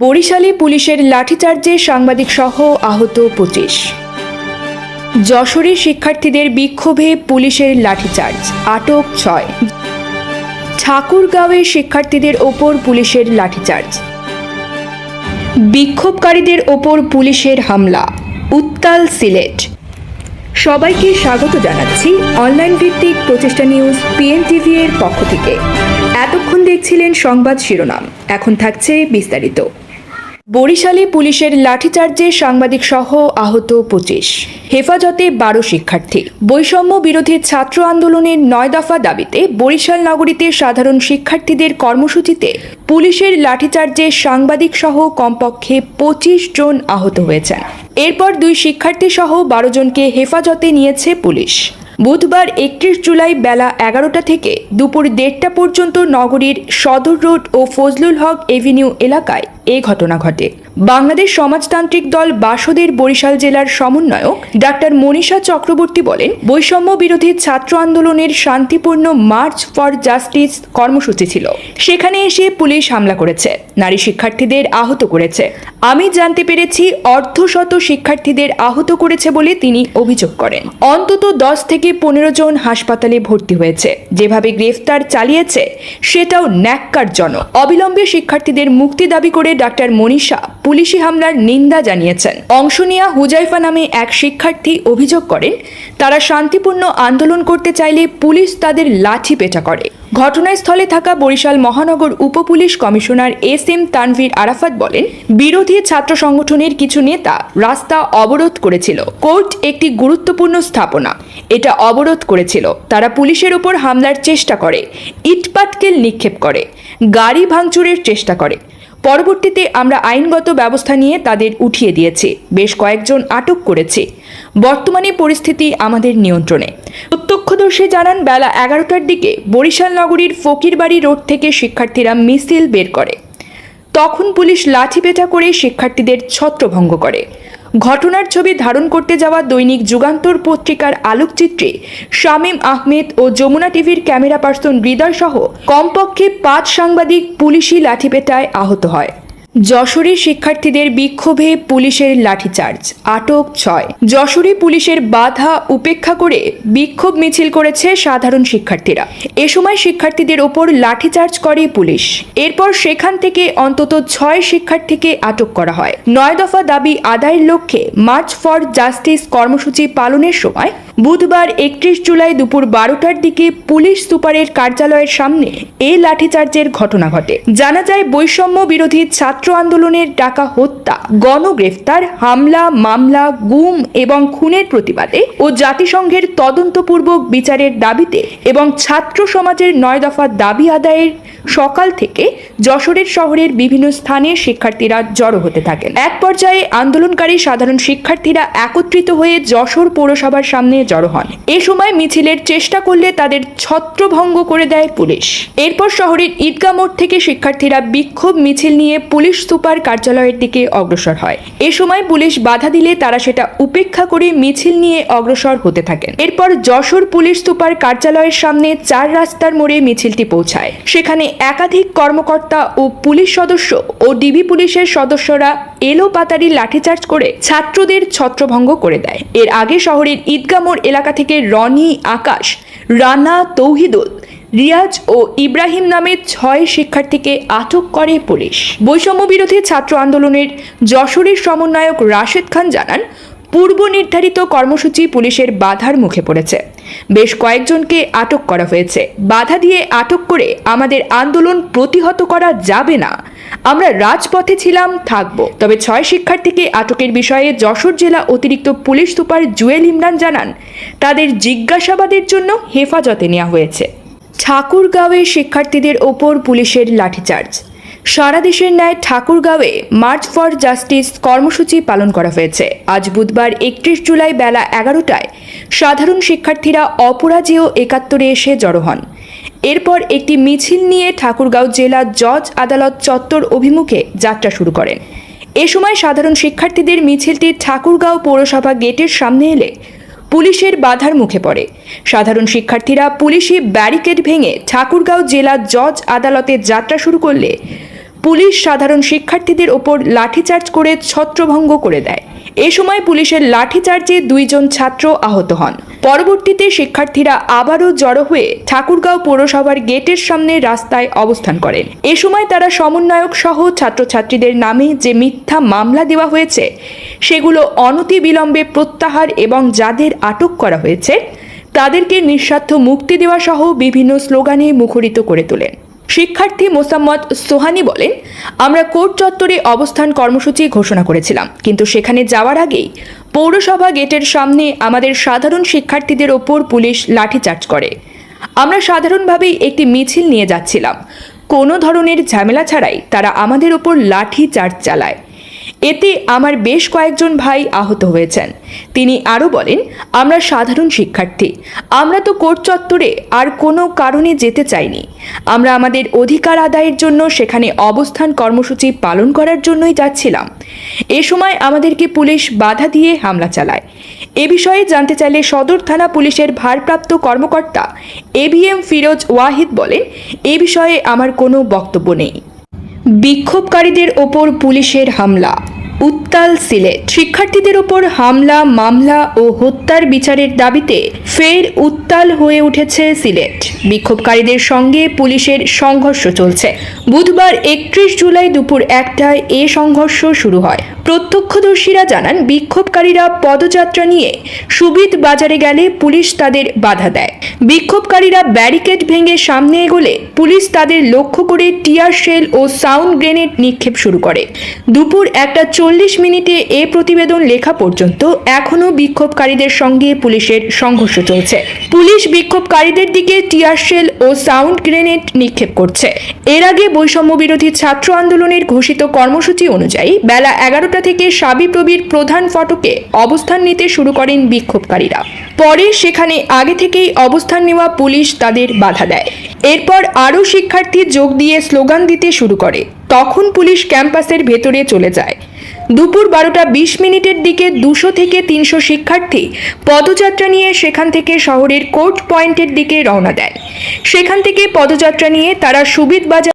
বরিশালে পুলিশের লাঠিচার্জে সাংবাদিক সহ আহত পঁচিশ। যশোরে শিক্ষার্থীদের বিক্ষোভে পুলিশের লাঠিচার্জ, আটক ছয়। ঠাকুরগাঁওয়ে শিক্ষার্থীদের ওপর পুলিশের লাঠিচার্জ। বিক্ষোভকারীদের ওপর পুলিশের হামলা, উত্তাল সিলেট। সবাইকে স্বাগত জানাচ্ছি অনলাইন ভিত্তিক প্রচেষ্টা নিউজ পিএনটিভি এর পক্ষ থেকে। এতক্ষণ দেখছিলেন সংবাদ শিরোনাম। এখন থাকছে বিস্তারিত। বরিশালে পুলিশের লাঠিচার্জে সাংবাদিক সহ আহত পঁচিশ। হেফাজতে বারো শিক্ষার্থী। বৈষম্য বিরোধী ছাত্র আন্দোলনের নয় দফা দাবিতে বরিশাল নগরীতে সাধারণ শিক্ষার্থীদের কর্মসূচিতে পুলিশের লাঠিচার্জে সাংবাদিক সহ কমপক্ষে পঁচিশ জন আহত হয়েছেন। এরপর দুই শিক্ষার্থী সহ বারো জনকে হেফাজতে নিয়েছে পুলিশ। বুধবার একত্রিশ জুলাই বেলা এগারোটা থেকে দুপুর দেড়টা পর্যন্ত নগরীর সদর রোড ও ফজলুল হক এভিনিউ এলাকায় এ ঘটনা ঘটে। বাংলাদেশ সমাজতান্ত্রিক দল বাসদের বরিশাল জেলার সমন্বয়ক ডাক্তার মনীষা চক্রবর্তী বলেন, বৈষম্য বিরোধী ছাত্র আন্দোলনের শান্তিপূর্ণ মার্চ ফর জাস্টিস কর্মসূচি ছিল। সেখানে এসে পুলিশ হামলা করেছে, নারী শিক্ষার্থীদের আহত করেছে। আমি জানতে পেরেছি, অর্ধশত শিক্ষার্থীদের আহত করেছে বলে তিনি অভিযোগ করেন। অন্তত দশ থেকে পনেরো জন হাসপাতালে ভর্তি হয়েছে। যেভাবে গ্রেফতার চালিয়েছে, সেটাও ন্যাক্কারজনক। অবিলম্বে শিক্ষার্থীদের মুক্তি দাবি করে ডাক্তার মনীষা পুলিশি হামলার নিন্দা জানিয়েছেন। অংশ নেওয়া হুজাইফা নামে এক শিক্ষার্থী অভিযোগ করেন, তারা শান্তিপূর্ণ আন্দোলন করতে চাইলে পুলিশ তাদের লাঠি পেটা করে। ঘটনাস্থলে থাকা বরিশাল মহানগর উপপুলিশ commissioner S M Tanvir Arafat বলেন, বিরোধী ছাত্র সংগঠনের কিছু নেতা রাস্তা অবরোধ করেছিল। কোর্ট একটি গুরুত্বপূর্ণ স্থাপনা। এটা অবরোধ করেছিল। তারা পুলিশের উপর হামলার চেষ্টা করে, ইটপাটকেল নিক্ষেপ করে, গাড়ি ভাঙচুরের চেষ্টা করে। পরবর্তীতে আমরা আইনগত ব্যবস্থা নিয়ে তাদের উঠিয়ে দিয়েছি। বেশ কয়েকজন আটক করেছে। বর্তমানে পরিস্থিতি আমাদের নিয়ন্ত্রণে। প্রত্যক্ষদর্শী জানান, বেলা এগারোটার দিকে বরিশাল নগরীর ফকিরবাড়ি রোড থেকে শিক্ষার্থীরা মিছিল বের করে। তখন পুলিশ লাঠিপেটা করে শিক্ষার্থীদের ছত্রভঙ্গ করে। ঘটনার ছবি ধারণ করতে যাওয়া দৈনিক যুগান্তর পত্রিকার আলোকচিত্রে শামীম আহমেদ ও যমুনা টিভির ক্যামেরা পার্সন হৃদয় সহ কমপক্ষে পাঁচ সাংবাদিক পুলিশি লাঠিপেটায় আহত হয়। যশোরে শিক্ষার্থীদের বিক্ষোভে পুলিশের লাঠিচার্জ, আটক ছয়। যশোরে পুলিশের বাধা উপেক্ষা করে বিক্ষোভ মিছিল করেছে সাধারণ শিক্ষার্থীরা। এ সময় শিক্ষার্থীদের ওপর লাঠিচার্জ করে পুলিশ। এরপর সেখান থেকে অন্তত ছয় শিক্ষার্থীকে আটক করা হয়। নয় দফা দাবি আদায়ের লক্ষ্যে মার্চ ফর জাস্টিস কর্মসূচি পালনের সময় বুধবার একত্রিশ জুলাই দুপুর বারোটার দিকে পুলিশ সুপারের কার্যালয়ের সামনে এ লাঠিচার্জের ঘটনা ঘটে। জানা যায়, বৈষম্য বিরোধী ছাত্র আন্দোলনের ডাকা হত্যা, গণগ্রেফতার, হামলা, মামলা, গুম এবং খুনের প্রতিবাদে ও জাতিসংঘের তদন্তপূর্বক বিচারের দাবিতে এবং ছাত্র সমাজের নয় দফা দাবি আদায়ের সকাল থেকে যশোরের শহরের বিভিন্ন স্থানে শিক্ষার্থীরা জড়ো হতে থাকেন। এক পর্যায়ে আন্দোলনকারী সাধারণ শিক্ষার্থীরা একত্রিত হয়ে যশোর পৌরসভার সামনে জড়ো হন। এ সময় মিছিলের চেষ্টা করলে তাদের ছত্রভঙ্গ করে দেয় পুলিশ। এরপর শহরের ঈদগাহ মোড় থেকে শিক্ষার্থীরা বিক্ষোভ মিছিল নিয়ে পুলিশ সুপার কার্যালয়ের দিকে অগ্রসর হয়। এ সময় পুলিশ বাধা দিলে তারা সেটা উপেক্ষা করে মিছিল নিয়ে অগ্রসর হতে থাকেন। এরপর যশোর পুলিশ সুপার কার্যালয়ের সামনে চার রাস্তার মোড়ে মিছিলটি পৌঁছায়। সেখানে একাধিক কর্মকর্তা ও পুলিশ সদস্য ও ডিবি পুলিশের সদস্যরা এলো পাতারি লাঠিচার্জ করে ছাত্রদের ছত্রভঙ্গ করে দেয়। এর আগে শহরের ঈদগাহ মোড় এলাকা থেকে রনি, আকাশ, রানা, তৌহিদুল, রিয়াজ ও ইব্রাহিম নামে ছয় শিক্ষার্থীকে আটক করে পুলিশ। বৈষম্য বিরোধী ছাত্র আন্দোলনের যশোরের সমন্বয়ক রাশেদ খান জানান পূর্ব নির্ধারিত কর্মসূচি পুলিশের বাধার মুখে পড়েছে। বেশ কয়েকজনকে আটক করা হয়েছে। বাধা দিয়ে আটক করে আমাদের আন্দোলন প্রতিহত করা যাবে না। আমরা রাজপথে ছিলাম, থাকব। তবে ছয় শিক্ষার্থীকে আটকের বিষয়ে যশোর জেলা অতিরিক্ত পুলিশ সুপার জুয়েল ইমরান জানান, তাদের জিজ্ঞাসাবাদের জন্য হেফাজতে নেওয়া হয়েছে। ঠাকুরগাঁওয়ে শিক্ষার্থীদের ওপর পুলিশের লাঠিচার্জ। সারা দেশের ন্যায় ঠাকুরগাঁওয়ে মার্চ ফর জাস্টিস কর্মসূচি পালন করা হয়েছে। আজ বুধবার একত্রিশ জুলাই বেলা এগারোটায় সাধারণ শিক্ষার্থীরা অপরাজেয় একাত্তরে এসে জড়ো হন। এরপর একটি মিছিল নিয়ে ঠাকুরগাঁও জেলা জজ আদালত চত্বর অভিমুখে যাত্রা শুরু করেন। এ সময় সাধারণ শিক্ষার্থীদের মিছিলটি ঠাকুরগাঁও পৌরসভা গেটের সামনে এলে পুলিশের বাধার মুখে পড়ে। সাধারণ শিক্ষার্থীরা পুলিশি ব্যারিকেড ভেঙে ঠাকুরগাঁও জেলা জজ আদালতে যাত্রা শুরু করলে পুলিশ সাধারণ শিক্ষার্থীদের ওপর লাঠিচার্জ করে ছত্রভঙ্গ করে দেয়। এ সময় পুলিশের লাঠিচার্জে দুইজন ছাত্র আহত হন। পরবর্তীতে শিক্ষার্থীরা আবারও জড়ো হয়ে ঠাকুরগাঁও পৌরসভার গেটের সামনে রাস্তায় অবস্থান করেন। এ সময় তারা সমন্বয়ক সহ ছাত্রছাত্রীদের নামে যে মিথ্যা মামলা দেওয়া হয়েছে, সেগুলো অনতি বিলম্বে প্রত্যাহার এবং যাদের আটক করা হয়েছে, তাদেরকে নিঃস্বার্থ মুক্তি দেওয়া সহ বিভিন্ন স্লোগানে মুখরিত করে তোলেন। শিক্ষার্থী মোসাম্মদ সোহানি বলেন, আমরা কোর্ট চত্বরে অবস্থান কর্মসূচি ঘোষণা করেছিলাম, কিন্তু সেখানে যাওয়ার আগেই পৌরসভা গেটের সামনে আমাদের সাধারণ শিক্ষার্থীদের ওপর পুলিশ লাঠিচার্জ করে। আমরা সাধারণভাবেই একটি মিছিল নিয়ে যাচ্ছিলাম। কোনো ধরনের ঝামেলা ছাড়াই তারা আমাদের ওপর লাঠি চার্জ চালায়। এতে আমার বেশ কয়েকজন ভাই আহত হয়েছেন। তিনি আরও বলেন, আমরা সাধারণ শিক্ষার্থী। আমরা তো কোর্ট চত্বরে আর কোনো কারণে যেতে চাইনি। আমরা আমাদের অধিকার আদায়ের জন্য সেখানে অবস্থান কর্মসূচি পালন করার জন্যই যাচ্ছিলাম। এ সময় আমাদেরকে পুলিশ বাধা দিয়ে হামলা চালায়। এ বিষয়ে জানতে চাইলে সদর থানা পুলিশের ভারপ্রাপ্ত কর্মকর্তা এবিএম ফিরোজ ওয়াহিদ বলেন, এ বিষয়ে আমার কোনো বক্তব্য নেই। বিক্ষোভকারীদের ওপর পুলিশের হামলা। উত্তাল সিলেট শিক্ষার্থীদের ওপর হামলা, মামলা ও হত্যার বিচারের দাবিতে ফের উত্তাল হয়ে উঠেছে সিলেট। বিক্ষোভকারীদের সঙ্গে পুলিশের সংঘর্ষ চলছে। বুধবার একত্রিশ জুলাই দুপুর একটায় এ সংঘর্ষ শুরু হয়। প্রত্যক্ষদর্শীরা জানান, বিক্ষোভকারীরা পদযাত্রা নিয়ে সুবিদ বাজারে গেলে পুলিশ তাদের বাধা দেয়। বিক্ষোভকারীরা ব্যারিকেড ভেঙে সামনে এগোলে পুলিশ তাদের লক্ষ্য করে টিয়ার শেল ও সাউন্ড গ্রেনেড নিক্ষেপ শুরু করে। দুপুর একটা চল্লিশ মিনিটে এ প্রতিবেদন লেখা পর্যন্ত এখনও বিক্ষোভকারীদের সঙ্গে পুলিশের সংঘর্ষ চলছে। পুলিশ বিক্ষোভকারীদের দিকে টিয়ার শেল ও সাউন্ড গ্রেনেড নিক্ষেপ করছে। এর আগে বৈষম্য বিরোধী ছাত্র আন্দোলনের ঘোষিত কর্মসূচি অনুযায়ী বেলা এগারোটা থেকে সাবিপ্রবির প্রধান ফটকে অবস্থান নিতে শুরু করেন বিক্ষোভকারীরা। পরে সেখানে আগে থেকেই অবস্থান নেওয়া পুলিশ তাদের বাধা দেয়। এরপর আরও শিক্ষার্থী যোগ দিয়ে স্লোগান দিতে শুরু করে। তখন পুলিশ ক্যাম্পাসের ভেতরে চলে যায়। দুপুর বারোটা বিশ মিনিটের দিকে দুশো থেকে তিনশো শিক্ষার্থী পদযাত্রা নিয়ে সেখান থেকে শহরের কোর্ট পয়েন্টের দিকে রওনা দেয়। সেখান থেকে পদযাত্রা নিয়ে তারা সুবিধ বাজার